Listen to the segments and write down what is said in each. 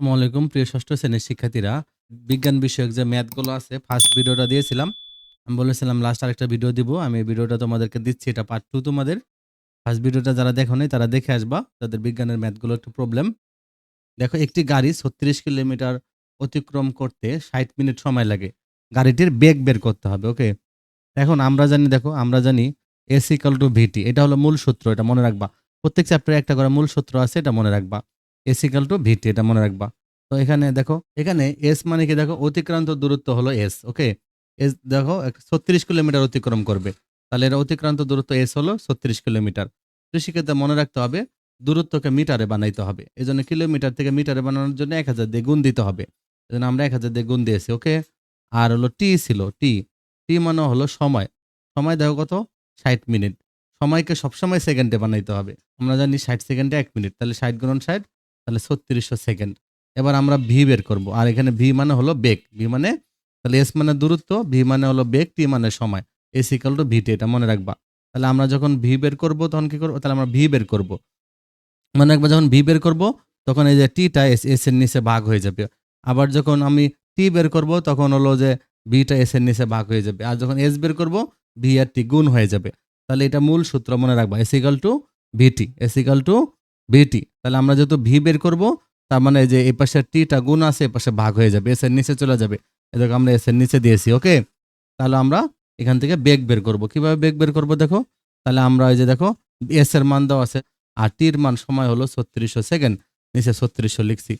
আসসালামু আলাইকুম, প্রিয় ষষ্ঠ শ্রেণির শিক্ষার্থীরা। বিজ্ঞান বিষয়ক যে ম্যাথগুলো আছে ফার্স্ট ভিডিওটা দিয়েছিলাম। আমি বলেছিলাম লাস্ট আরেকটা ভিডিও দিব। আমি এই ভিডিওটা তোমাদেরকে দিচ্ছি। এটা পার্ট টু তোমাদের। ফার্স্ট ভিডিওটা যারা দেখো নাই, তারা দেখে আসবা। তাদের বিজ্ঞানের ম্যাথগুলো একটু প্রবলেম দেখো, একটি গাড়ি ছত্রিশ কিলোমিটার অতিক্রম করতে ষাট মিনিট সময় লাগে। গাড়িটির বেগ বের করতে হবে ওকে এখন আমরা জানি, দেখো, আমরা জানি এস ইকাল টু ভিটি এটা হলো মূল সূত্র, এটা মনে রাখবা। প্রত্যেক চ্যাপ্টারে একটা করে মূল সূত্র আছে, এটা মনে রাখবা। এস ইকাল টু ভিটি এটা মনে রাখবা। তো এখানে দেখো, এখানে এস মানে কি? দেখো, অতিক্রান্ত দূরত্ব হলো এস ওকে এস দেখো ছত্রিশ কিলোমিটার অতিক্রম করবে। তাহলে এর অতিক্রান্ত দূরত্ব এস হলো ছত্রিশ কিলোমিটার। তো সেক্ষেত্রে মনে রাখতে হবে, দূরত্বকে মিটারে বানাইতে হবে। এই জন্য কিলোমিটার থেকে মিটারে বানানোর জন্য এক হাজার দিয়ে গুণ দিতে হবে। এই জন্য আমরা এক হাজার দিয়ে গুণ দিয়েছি ওকে আর হলো টি ছিল টি টি মানে হলো সময়। সময় দেখো কত? ষাট মিনিট। সময়কে সবসময় সেকেন্ডে বানাইতে হবে। আমরা জানি ষাট সেকেন্ডে এক মিনিট। তাহলে ষাট গুণন ষাট তাহলে ছত্রিশশো সেকেন্ড। এবার আমরা ভি বের করব। আর এখানে ভি মানে হলো বেগ। ভি মানে তাহলে এস মানে দূরত্ব, ভি মানে হলো বেগ, টি মানে সময়। এস ইকাল টু ভিটি এটা মনে রাখবা। তাহলে আমরা যখন ভি বের করব, তখন কি করব? তাহলে আমরা ভি বের করব। মনে রাখবা, যখন ভি বের করব, তখন এই যে টিটা এস এস এর নিচে ভাগ হয়ে যাবে। আবার যখন আমি টি বের করব, তখন হলো যে ভিটা এস এর নিচে ভাগ হয়ে যাবে। আর যখন এস বের করব, ভি আর টি গুণ হয়ে যাবে। তাহলে এটা মূল সূত্র মনে রাখবা। S equal to v t s equal to v t তাহলে আমরা যেহেতু ভি বের করব, তার মানে যে এই পাশে টিটা গুণ আছে এই পাশে ভাগ হয়ে যাবে এস এর নিচে চলে যাবে। এদেরকে আমরা এস এর নিচে দিয়েছি ওকে তাহলে আমরা এখান থেকে বেগ বের করব। কীভাবে বেগ বের করব দেখো? তাহলে আমরা এই যে দেখো এস এর মান দেওয়া আছে, আর টির মান সময় হলো ছত্রিশশো সেকেন্ড, নিচে ছত্রিশশো লিখছি।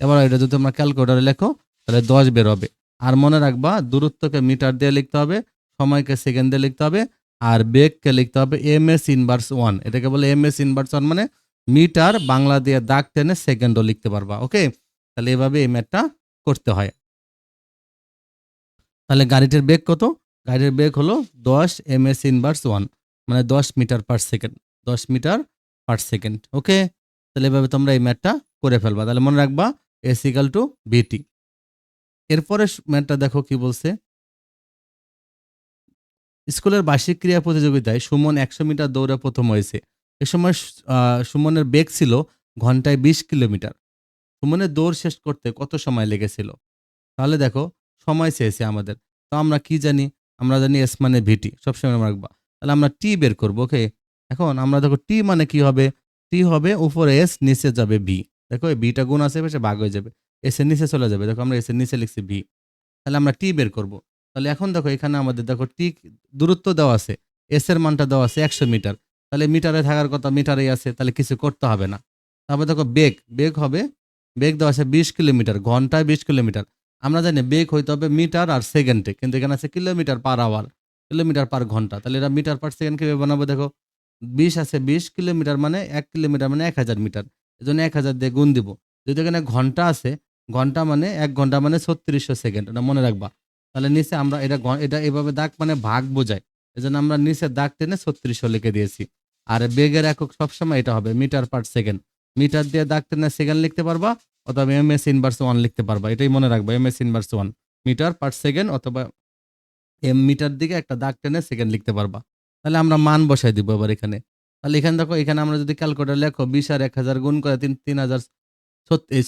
এবার এটা যদি তোমরা ক্যালকুলেটারে লেখো, তাহলে দশ বের হবে। আর মনে রাখবা, দূরত্বকে মিটার দিয়ে লিখতে হবে, সময়কে সেকেন্ড দিয়ে লিখতে হবে, আর বেগকে লিখতে হবে এম এস ইনভার্স ওয়ান এটাকে বলে এম এস ইনভার্স ওয়ান মানে মিটার বাংলা দিয়ে দাগ টেনে সেকেন্ডও লিখতে পারবা, ওকে? তাহলে এভাবে এই ম্যাথটা করতে হয়। তাহলে গাড়িটির বেগ কত? গাড়ির বেগ হলো দশ এম এস ইনভার্স ওয়ান মানে দশ মিটার পার সেকেন্ড দশ মিটার পার সেকেন্ড ওকে? তাহলে এভাবে তোমরা এই ম্যাথটা করে ফেলবা। তাহলে মনে রাখবা এস ইকাল টু বিটি এরপরে ম্যাথটা দেখো কি বলছে। স্কুলের বার্ষিক ক্রিয়া প্রতিযোগিতায় সুমন একশো মিটার দৌড়ে প্রথম হয়েছে। এ সময় সুমনের বেগ ছিল ঘন্টায় বিশ কিলোমিটার। সুমনের দৌড় শেষ করতে কত সময় লেগেছিল? তাহলে দেখো, সময় চেয়েছে আমাদের। তো আমরা কি জানি? আমরা জানি এস মানে ভিটি সবসময় আমরা রাখবা। তাহলে আমরা টি বের করব, ওকে? এখন আমরা দেখো টি মানে কি হবে? টি হবে উপরে এস, নিচে যাবে ভি। দেখো, এই বিটা গুণ আছে সে ভাগ হয়ে যাবে। এস নিচে চলে যাবে। দেখো, আমরা এস নিচে লিখছি ভি। তাহলে আমরা টি বের করব। তাহলে এখন দেখো, এখানে আমাদের দেখো টি দূরত্ব দেওয়া আছে। এস এর মানটা দেওয়া আছে একশো মিটার। তাহলে মিটারে থাকার কথা মিটারেই আছে, তাহলে কিছু করতে হবে না। তারপর দেখো বেগ বেগ হবে, বেগ দেওয়া আছে বিশ কিলোমিটার, ঘন্টায় বিশ কিলোমিটার। আমরা জানি বেগ হইতে হবে মিটার আর সেকেন্ডে, কিন্তু এখানে আছে kilometre per hour, kilometre per ঘণ্টা। তাহলে এটা মিটার পার সেকেন্ড কীভাবে বানাবো দেখো? বিশ আছে বিশ কিলোমিটার মানে এক কিলোমিটার মানে এক হাজার মিটার এই জন্য এক হাজার দিয়ে গুণ দিব। যদি এখানে ঘণ্টা আছে, ঘণ্টা মানে এক ঘণ্টা মানে ছত্রিশশো সেকেন্ড, এটা মনে রাখবা। তাহলে নিচে আমরা এটা এটা এভাবে দাগ মানে ভাগ বোঝায়। এই জন্য আমরা নিচে দাগ টেনে ছত্রিশশো লিখে দিয়েছি। আর বেগের একক সবসময় এটা হবে, মিটার পার সেকেন্ড। মিটার দিয়ে দাগ টেনে সেকেন্ড লিখতে পারবা, অথবা এম এস ইনভার্স ওয়ান লিখতে পারবা, এটাই মনে রাখব m s inverse one. Metre per second অথবা এম মিটার দিকে একটা দাগ টেনে সেকেন্ড লিখতে পারবা। তাহলে আমরা মান বসাই দিব এবার এখানে। তাহলে এখানে দেখো, এখানে আমরা যদি ক্যালকুলেটার লেখো, বিশ আর এক হাজার গুণ করে তিন তিন হাজার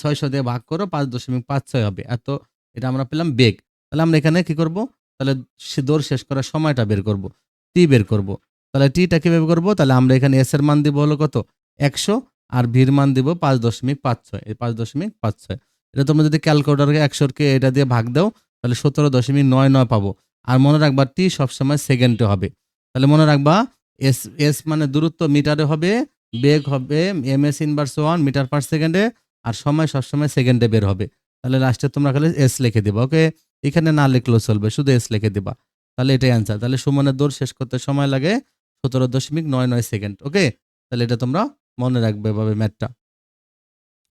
ছয়শো দিয়ে ভাগ করো, পাঁচ দশমিক পাঁচ ছয় হবে। এত এটা আমরা পেলাম বেগ। তাহলে আমরা এখানে কি করব? তাহলে সে দৌড় শেষ করার সময়টা বের করব টি বের করব। তাহলে টিটা কীভাবে করব, তাহলে আমরা এখানে এস এর মান দিব হলো কত? একশো, আর ভির মান দিব পাঁচ দশমিক পাঁচ ছয়, এই পাঁচ দশমিক পাঁচ ছয়। এটা তোমরা যদি ক্যালকুলেটারকে একশোকে এটা দিয়ে ভাগ দাও, তাহলে সতেরো দশমিক নয় নয় পাবো। আর মনে রাখবা টি সবসময় সেকেন্ডে হবে। তাহলে মনে রাখবা এস এস মানে দূরত্ব মিটারে হবে, বেগ হবে m s inverse one metre per সেকেন্ডে আর সময় সবসময় সেকেন্ডে বের হবে। তাহলে লাস্টে তোমরা খালি এস লিখে দেবো ওকে এখানে না লিখলেও চলবে, শুধু এস লিখে দিবা। তাহলে এটাই অ্যান্সার তাহলে সুমনের দৌড় শেষ করতে সময় লাগে সতেরো দশমিক নয় নয় সেকেন্ড ওকে তাহলে এটা তোমরা মনে রাখবে এভাবে ম্যাথটা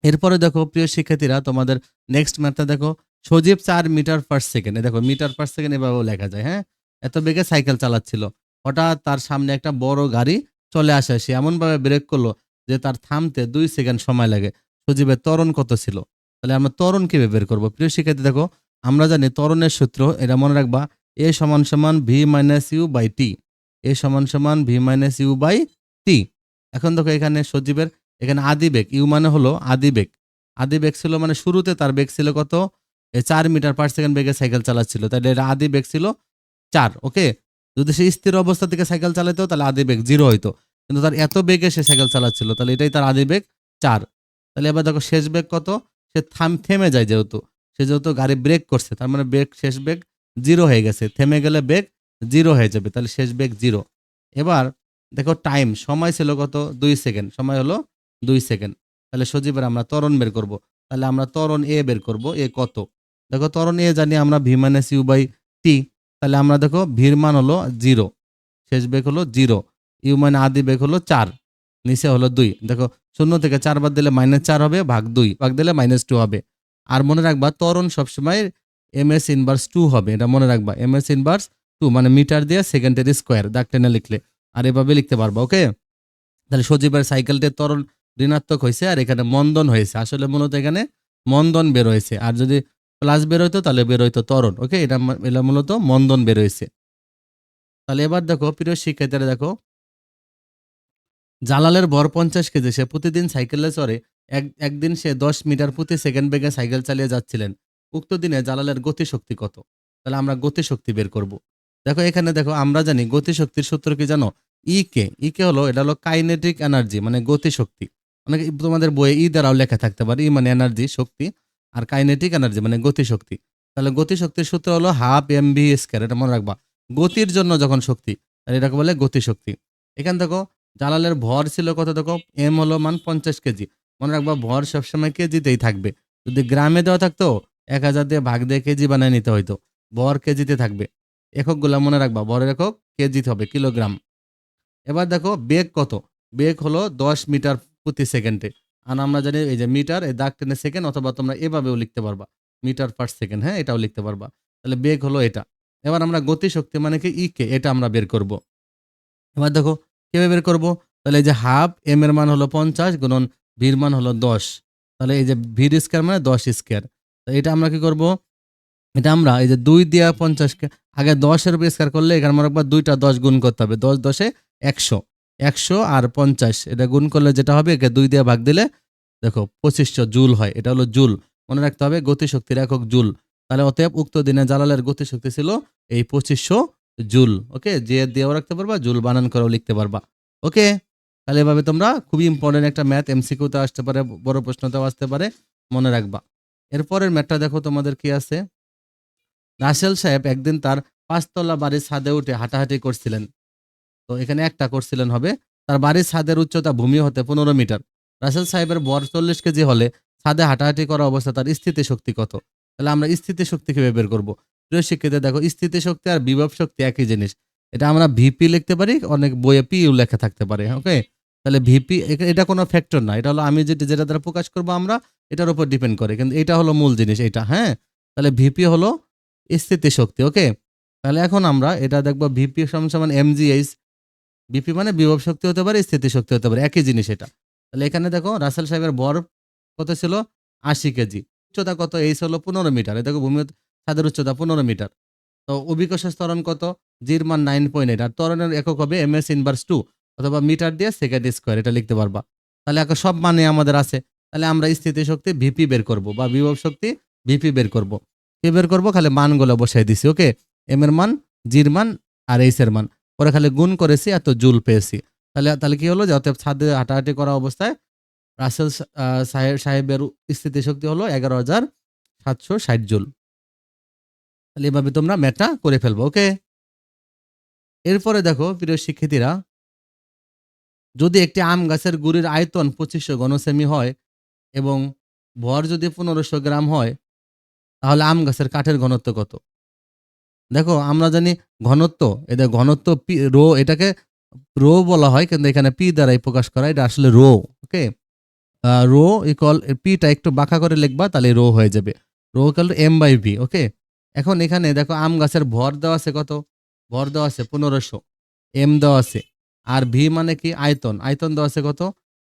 এরপরে দেখো, প্রিয় শিক্ষার্থীরা, তোমাদের নেক্সট ম্যাথটা দেখো, সজীব চার মিটার পার সেকেন্ডে দেখো, মিটার পার সেকেন্ড এভাবেও লেখা যায় হ্যাঁ? এত বেগে সাইকেল চালাচ্ছিল। হঠাৎ তার সামনে একটা বড় গাড়ি চলে আসে, সে এমনভাবে ব্রেক করল যে তার থামতে দুই সেকেন্ড সময় লাগে। সজীবের ত্বরণ কত ছিল? তাহলে আমরা ত্বরণ কীভাবে বের করব? প্রিয় শিক্ষার্থী, দেখো আমরা জানি ত্বরণের সূত্র, এটা মনে রাখবা, এ সমান সমান v minus u by t, a সমান সমান v minus u by t. এখন দেখো এখানে সজীবের, এখানে আদি বেগ, ইউ মানে হলো আদি বেগ। আদি বেগ ছিল মানে শুরুতে তার বেগ ছিল কত? চার মিটার পার সেকেন্ড বেগে সাইকেল চালাচ্ছিল তাহলে এটা আদি বেগ ছিল চার, ওকে? যদি সে স্থির অবস্থা থেকে সাইকেল চালাতো তাহলে আদি বেগ জিরো হইতো। কিন্তু তার এত বেগে সে সাইকেল চালাচ্ছিল, তাহলে এটাই তার আদি বেগ চার। তাহলে এবার দেখো শেষ বেগ কত? সে থাম, থেমে যায় যেহেতু। সে যেহেতু গাড়ি ব্রেক করছে, তার মানে বেগ শেষ বেগ জিরো হয়ে গেছে। থেমে গেলে বেগ জিরো হয়ে যাবে, তাহলে শেষ বেগ জিরো এবার দেখো টাইম সময় ছিল কত? দুই সেকেন্ড সময় হলো দুই সেকেন্ড তাহলে সজীবের আমরা ত্বরণ বের করব। তাহলে আমরা ত্বরণ এ বের করব এ কত? দেখো ত্বরণ এ জানি আমরা v minus u by t তাহলে আমরা দেখো ভির মান হলো জিরো শেষ বেগ হলো জিরো ইউ মানে আদি বেগ হলো চার, নিচে হলো দুই। দেখো শূন্য থেকে চার বাদ দিলে মাইনাস চার হবে, ভাগ দুই। ভাগ দিলে মাইনাস টু হবে। আর মনে রাখবা ত্বরণ সবসময় এম এস ইনভার্স টু হবে, এটা মনে রাখবা। এম এস ইনভার্স টু মানে মিটার দিয়ে সেকেন্ডের স্কোয়ার দাগ টেনে লিখলে। আর এভাবে লিখতে পারবা ওকে তাহলে সজীবের সাইকেলটির ত্বরণ ঋণাত্মক হয়েছে আর এখানে মন্দন হয়েছে। আসলে মূলত এখানে মন্দন বের হয়েছে। আর যদি প্লাস বের হইতো, তাহলে বের হইতো ত্বরণ ওকে এটা এটা মূলত মন্দন বের হয়েছে। তাহলে এবার দেখো, প্রিয় শিক্ষার্থীরা দেখো, জালালের বর পঞ্চাশ কেজি, সে প্রতিদিন সাইকেলে চড়ে এক, একদিন সে দশ মিটার প্রতি সেকেন্ড বেগে সাইকেল চালিয়ে যাচ্ছিলেন। উক্ত দিনে জালালের গতিশক্তি কত? তাহলে আমরা গতিশক্তি বের করব। দেখো এখানে দেখো, আমরা জানি গতিশক্তির সূত্র কি জানো? ই কে ই কে হলো, এটা হলো কাইনেটিক এনার্জি মানে গতিশক্তি। অনেকে তোমাদের বইয়ে ই দ্বারাও লেখা থাকতে পারে ই মানে এনার্জি শক্তি, আর কাইনেটিক এনার্জি মানে গতিশক্তি। তাহলে গতিশক্তির সূত্র হলো হাফ এম ভি স্কয়ার এটা মনে রাখবা। গতির জন্য যখন শক্তি, তাহলে এটাকে বলে গতিশক্তি। এখান দেখো, জালালের ভর ছিল কত দেখো? এম হলো মান পঞ্চাশ কেজি। মনে রাখবা, ভর সবসময় কেজিতেই থাকবে। যদি গ্রামে দেওয়া থাকতো, এক হাজার দিয়ে ভাগ দিয়ে কেজি বানিয়ে নিতে হইতো। ভর কেজিতে থাকবে। এককগুলা মনে রাখবা, ভরের একক কেজিতে হবে, কিলোগ্রাম। এবার দেখো, বেগ কত? বেগ হলো দশ মিটার প্রতি সেকেন্ডে। আর আমরা জানি এই যে মিটার, এই দাগ টেনে সেকেন্ড অথবা তোমরা এভাবেও লিখতে পারবা। মিটার পার সেকেন্ড হ্যাঁ এটাও লিখতে পারবা। তাহলে বেগ হলো এটা। এবার আমরা গতিশক্তি মানে কি? ই কে এটা আমরা বের করব। এবার দেখো, কীভাবে বের করব? তাহলে এই যে হাফ এম এর মান হলো পঞ্চাশ, গুণন ভির মান হলো দশ। তাহলে এই যে ভির স্কোয়ার মানে দশ স্কোয়ার এটা আমরা কি করব? এটা আমরা এই যে দুই দিয়া পঞ্চাশকে আগে দশের উপর স্কোয়ার করলে এখানে মনে রাখবা দুইটা দশ গুণ করতে হবে। দশ দশে একশো। একশো আর পঞ্চাশ, এটা গুণ করলে যেটা হবে, একে দুই দিয়ে ভাগ দিলে দেখো পঁচিশশো জুল হয়। এটা হলো জুল। মনে রাখতে হবে গতিশক্তির একক জুল। তাহলে অতএব উক্ত দিনে জালালের গতিশক্তি ছিল এই পঁচিশশো জুল। ওকে? যে দিয়েও রাখতে পারবা, জুল বানান করেও লিখতে পারবা। ওকে? তাহলে এভাবে তোমরা খুবই ইম্পর্টেন্ট একটা ম্যাথ এমসিকিউতে আসতে পারে, বড় প্রশ্নতেও আসতে পারে, মনে রাখবা। এরপরের ম্যাথটা দেখো তোমাদের কি আছে। রাসেল সাহেব একদিন তার পাঁচতলা বাড়ির ছাদে উঠে হাঁটাহাঁটি করছিলেন। তো এখানে একটা করছিলেন হবে। তার বাড়ির ছাদের উচ্চতা ভূমি হতে পনেরো মিটার। রাসেল সাহেবের বর চল্লিশ কেজি হলে ছাদে হাঁটাহাঁটি করা অবস্থা তার স্থিতি শক্তি কত? তাহলে আমরা স্থিতি শক্তি কীভাবে বের করব? প্রিয় শিক্ষিত, দেখো স্থিতি শক্তি আর বিভব শক্তি একই জিনিস। এটা আমরা ভিপি লিখতে পারি, অনেক বইয়ে পিউ লেখা থাকতে পারে ওকে তাহলে ভিপি এটা কোনো ফ্যাক্টর না। এটা হলো আমি যেটা যেটা দ্বারা প্রকাশ করব আমরা, এটার উপর ডিপেন্ড করে। কিন্তু এটা হলো মূল জিনিস এটা হ্যাঁ? তাহলে ভিপি হলো স্থিতি শক্তি ওকে? তাহলে এখন আমরা এটা দেখব ভিপি সমান সমান এমজিএইচ বিপি মানে বিভব শক্তি হতে পারে স্থিতি শক্তি হতে পারে। একই জিনিস এটা। তাহলে এখানে দেখো রাসেল সাহেবের বর কত ছিল? আশি কেজি। উচ্চতা কত? এইচ হলো পনেরো মিটার। দেখো ভূমি ছাদের উচ্চতা পনেরো মিটার। তো অভিকোষের স্তরণ কত? জির মান নাইন পয়েন্ট এইট আর ত্বরণের একক হবে এম এস ইনভার্স টু অথবা মিটার দিয়ে সেকেন্ড স্কোয়ার এটা লিখতে পারবা। তাহলে এখন সব মানে আমাদের আছে। তাহলে আমরা স্থিতি শক্তি ভিপি বের করব বা বিভব শক্তি ভিপি বের করব। কি বের করব? খালি মানগুলো বসাই দিছি, ওকে? এম এর মান জির মান আর এইচ এর মান। পরে খালি গুণ করেছি, এত জুল পেয়েছি। তাহলে তাহলে কি হলো যে অতএব ছাদে হাঁটাহাঁটি করা অবস্থায় রাসেল সাহেব সাহেবের স্থিতি শক্তি হলো এগারো হাজার সাতশো ষাট জুল। তাহলে এভাবে তোমরা ম্যাটটা করে ফেলব, ওকে? এরপরে দেখো, প্রিয় শিক্ষার্থীরা যদি একটি আম গাছের গুড়ির আয়তন পঁচিশশো ঘনসেমি হয় এবং ভর যদি পনেরোশো গ্রাম হয়, তাহলে আম গাছের কাঠের ঘনত্ব কত? দেখো, আমরা জানি ঘনত্ব এটা ঘনত্ব পি, রো এটাকে রো বলা হয়, কিন্তু এখানে পি দ্বারাই প্রকাশ করা, এটা আসলে রো, ওকে? রো ইকল পিটা একটু বাঁকা করে লিখবা, তাহলে রো হয়ে যাবে। Rho equal m by v okay? এখন এখানে দেখো, আম গাছের ভর দেওয়া আছে কত? ভর দেওয়া আছে পনেরোশো এম দেওয়া আছে আর ভি মানে কি? আয়তন। আয়তন দেওয়া আছে কত?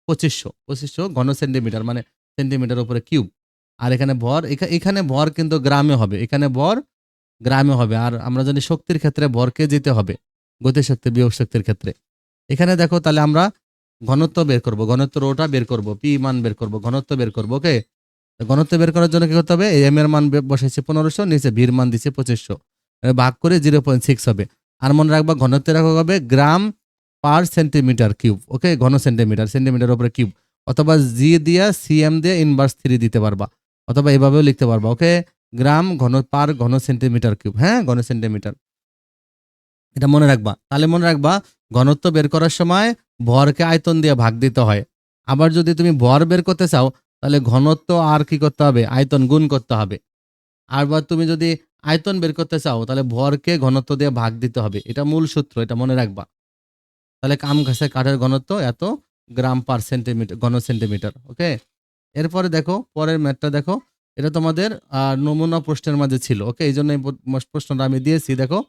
পঁচিশশো। পঁচিশশো ঘন সেন্টিমিটার মানে সেন্টিমিটার উপরে কিউব আর এখানে ভর, এখা- এখানে ভর কিন্তু গ্রামে হবে। এখানে ভর গ্রামে হবে। আর আমরা জানি শক্তির ক্ষেত্রে ভরকে যেতে হবে, গতিশক্তি বিয়োগ শক্তির ক্ষেত্রে। এখানে দেখো তাহলে আমরা ঘনত্ব বের করব। ঘনত্ব রোটা বের করব, পি মান বের করব, ঘনত্ব বের করব, ওকে? ঘনত্ব বের করার জন্য কি করতে হবে? এম এর মান বসেছে পনেরোশো, নিচে ভির মান দিচ্ছে পঁচিশশো। ভাগ করে জিরো পয়েন্ট সিক্স হবে। আর মনে রাখবা ঘনত্বের একক হবে গ্রাম পার সেন্টিমিটার কিউব, ওকে? ঘন সেন্টিমিটার সেন্টিমিটার উপরে কিউব। অথবা জি দিয়া সিএম দিয়ে ইনভার্স থ্রি দিতে পারবা, অথবা এভাবেও লিখতে পারবা, ওকে? গ্রাম ঘন, পার ঘন সেন্টিমিটার কিউব হ্যাঁ? ঘন সেন্টিমিটার। এটা মনে রাখবা। তাহলে মনে রাখবা, ঘনত্ব বের করার সময় ভরকে আয়তন দিয়ে ভাগ দিতে হয়। আবার যদি তুমি ভর বের করতে চাও, তাহলে ঘনত্ব আর কি করতে হবে? আয়তন গুণ করতে হবে। আবার তুমি যদি আয়তন বের করতে চাও, তাহলে ভরকে ঘনত্ব দিয়ে ভাগ দিতে হবে। এটা মূল সূত্র, এটা মনে রাখবা। তাহলে কাম ঘাসে কাঠের ঘনত্ব এত গ্রাম পার সেন্টিমিটার ঘন সেন্টিমিটার ওকে এরপরে দেখো, পরের ম্যাথটা দেখো, এটা তোমাদের নমুনা প্রশ্নের মাঝে ছিল ওকে এই জন্য প্রশ্নটা আমি দিয়েছি, দেখো।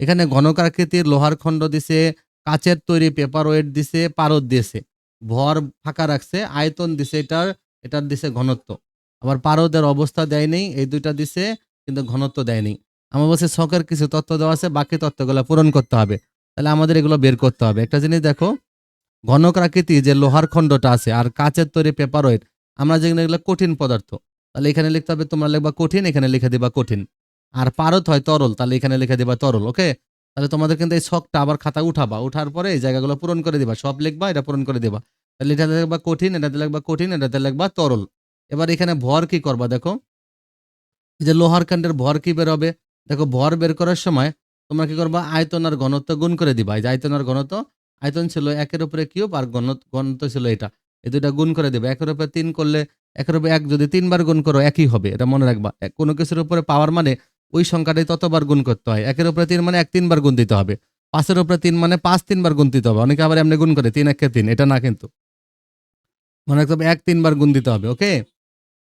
এখানে ঘনকাকৃতির লোহার খণ্ড দিছে, কাচের তৈরি পেপার ওয়েট দিছে, পারদ দিয়েছে। ভর ফাঁকা রাখছে, আয়তন দিছে এটার এটার দিছে ঘনত্ব। আবার পারদের অবস্থা দেয়নি এই দুইটা দিছে, কিন্তু ঘনত্ব দেয়নি আমার বলছে শখের কিছু তথ্য দেওয়া আছে, বাকি তথ্যগুলো পূরণ করতে হবে। তাহলে আমাদের এগুলো বের করতে হবে। একটা জিনিস দেখো ঘনকাকৃতি যে লোহার খণ্ডটা আছে আর কাচের তৈরি পেপার ওয়েট আমরা যেগুলো এগুলো কঠিন পদার্থ, তাহলে এখানে লিখতে হবে তোমরা লিখবা কঠিন, এখানে লিখে দিবা কঠিন। আর পারদ হয় তরল, তাহলে এখানে লিখে দিবা তরল, ওকে? তাহলে তোমাদের কিন্তু এই শখটা আবার খাতা উঠাবা, উঠার পরে এই জায়গাগুলো পূরণ করে দিবা, সব লিখবা, এটা পূরণ করে দিবা। তাহলে এটাতে লিখবা কঠিন, এটাতে লিখবা কঠিন, এটাতে লিখবা তরল। এবার এখানে ভর কি করবা দেখো? যে লোহার কাণ্ডের ভর কি বের হবে দেখো ভর বের করার সময় তোমরা কি করবা? আয়তন আর ঘনত্ব গুণ করে দিবা। এই যে আয়তন আর ঘনত্ব, আয়তন ছিল একের উপরে কিউব আর ঘনত ঘনত্ব ছিল এটা। এই দুইটা গুণ করে দিবা। একের উপরে তিন করলে, একের উপরে এক যদি তিনবার গুণ করো, একই হবে। এটা মনে রাখবা। কোনো কিছুর উপরে পাওয়ার মানে ওই সংখ্যাটাই ততবার গুণ করতে হয়। একের উপরে তিন মানে এক তিনবার গুণ দিতে হবে। পাঁচের উপরে তিন মানে পাঁচ তিনবার গুণ দিতে হবে। অনেকে আবার এমনি গুণ করে, তিন একে তিন। এটা না কিন্তু। মনে রাখতে হবে, এক তিনবার গুণ দিতে হবে, ওকে?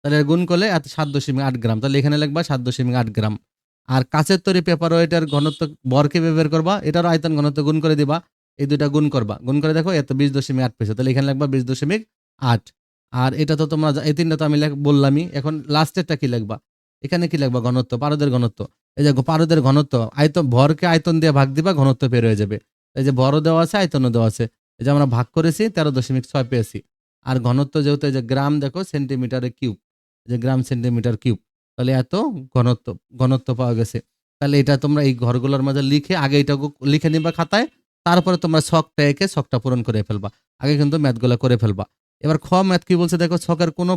তাহলে গুণ করলে সাত দশমিক আট গ্রাম। তাহলে এখানে লিখবা সাত দশমিক আট গ্রাম। আর কাঁচের তৈরি পেপারও এটার ঘনত্ব বরকে বের করবা, এটারও আয়তন ঘনত্ব গুণ করে দিবা, এই দুইটা গুণ করবা। গুণ করে দেখো, এত বিশ দশমিক আট পেয়েছে, তাহলে এখানে লিখবা বিশ দশমিক আট। আর এটা তো তোমরা এই তিনটা তো আমি বললামই, এখন লাস্টেরটা কি লাগবা এখানে কি লিখবা? ঘনত্ব, পারদের ঘনত্ব। এই যে পারদের ঘনত্ব, আয়তন, ভরকে আয়তন দিয়ে ভাগ দিবা, ঘনত্ব বের হয়ে যাবে। এই যে বড় দেওয়া আছে, আয়তনও দেওয়া আছে। এই যে আমরা ভাগ করেছি, তেরো দশমিক ছয় পেয়েছি। আর ঘনত্ব যেহেতু এই যে গ্রাম, দেখো সেন্টিমিটারে কিউব যে গ্রাম সেন্টিমিটার কিউব তাহলে এত ঘনত্ব ঘনত্ব পাওয়া গেছে। তাহলে এটা তোমরা এই ঘরগুলোর মাঝে লিখে, আগে এটা লিখে নিবা খাতায়, তারপরে তোমরা ছকটা এঁকে ছকটা পূরণ করে ফেলবা। আগে কিন্তু ম্যাথগুলো করে ফেলবা। এবার খ ম্যাথ কি বলছে দেখো, ছকের কোনো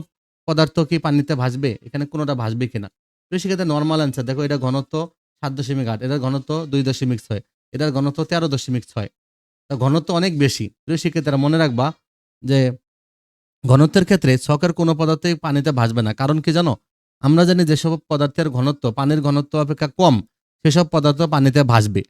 পদার্থ কি পানিতে ভাসবে? এখানে কোনোটা ভাসবে কিনা তো সেক্ষেত্রে নর্মাল অ্যান্সার দেখো এটা ঘনত্ব সাত দশমিক আট, এটার ঘনত্ব দুই দশমিক ছয়, এটার ঘনত্ব তেরো দশমিক ছয়। তা ঘনত্ব অনেক বেশি। তো সেক্ষেত্রে মনে রাখবা যে ঘনত্বের ক্ষেত্রে ছকের কোনো পদার্থই পানিতে ভাসবে না। কারণ কি জানো? আমরা জানি যেসব পদার্থের ঘনত্ব, পানির ঘনত্ব অপেক্ষা কম, সেসব পদার্থ পানিতে ভাসবে।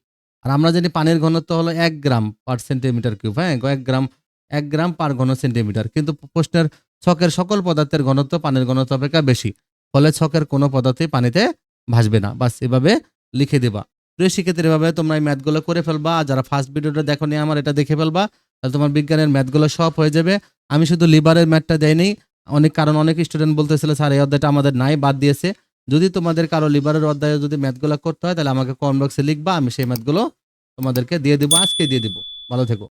আর আমরা জানি পানির ঘনত্ব হলো এক গ্রাম পার সেন্টিমিটার কিউব হ্যাঁ? এক গ্রাম এক গ্রাম পার ঘন সেন্টিমিটার কিন্তু প্রশ্নের ছকের সকল পদার্থের ঘনত্ব পানির ঘনত্ব অপেক্ষা বেশি, ফলে ছকের কোনো পদার্থই পানিতে ভাসবে না। বাস এভাবে লিখে দেবা। প্রিয় শিক্ষার্থীর, এভাবে তোমরা এই ম্যাথগুলো করে ফেলবা। যারা ফার্স্ট ভিডিওটা দেখো নি আমার এটা দেখে ফেলবা। তাহলে তোমার বিজ্ঞানের ম্যাথগুলো সব হয়ে যাবে। আমি শুধু লিভারের ম্যাথটা দেয়নি অনেক কারণ, অনেক স্টুডেন্ট বলতেছিল, স্যার, এই অধ্যায়টা আমাদের নাই, বাদ দিয়েছে। যদি তোমাদের কারও লিবারের অধ্যায়ে যদি ম্যাথগুলো করতে হয়, তাহলে আমাকে কমেন্ট বক্সে লিখবা, আমি সেই ম্যাথগুলো তোমাদেরকে দিয়ে দিব, আজকে দিয়ে দিব। ভালো থেকো।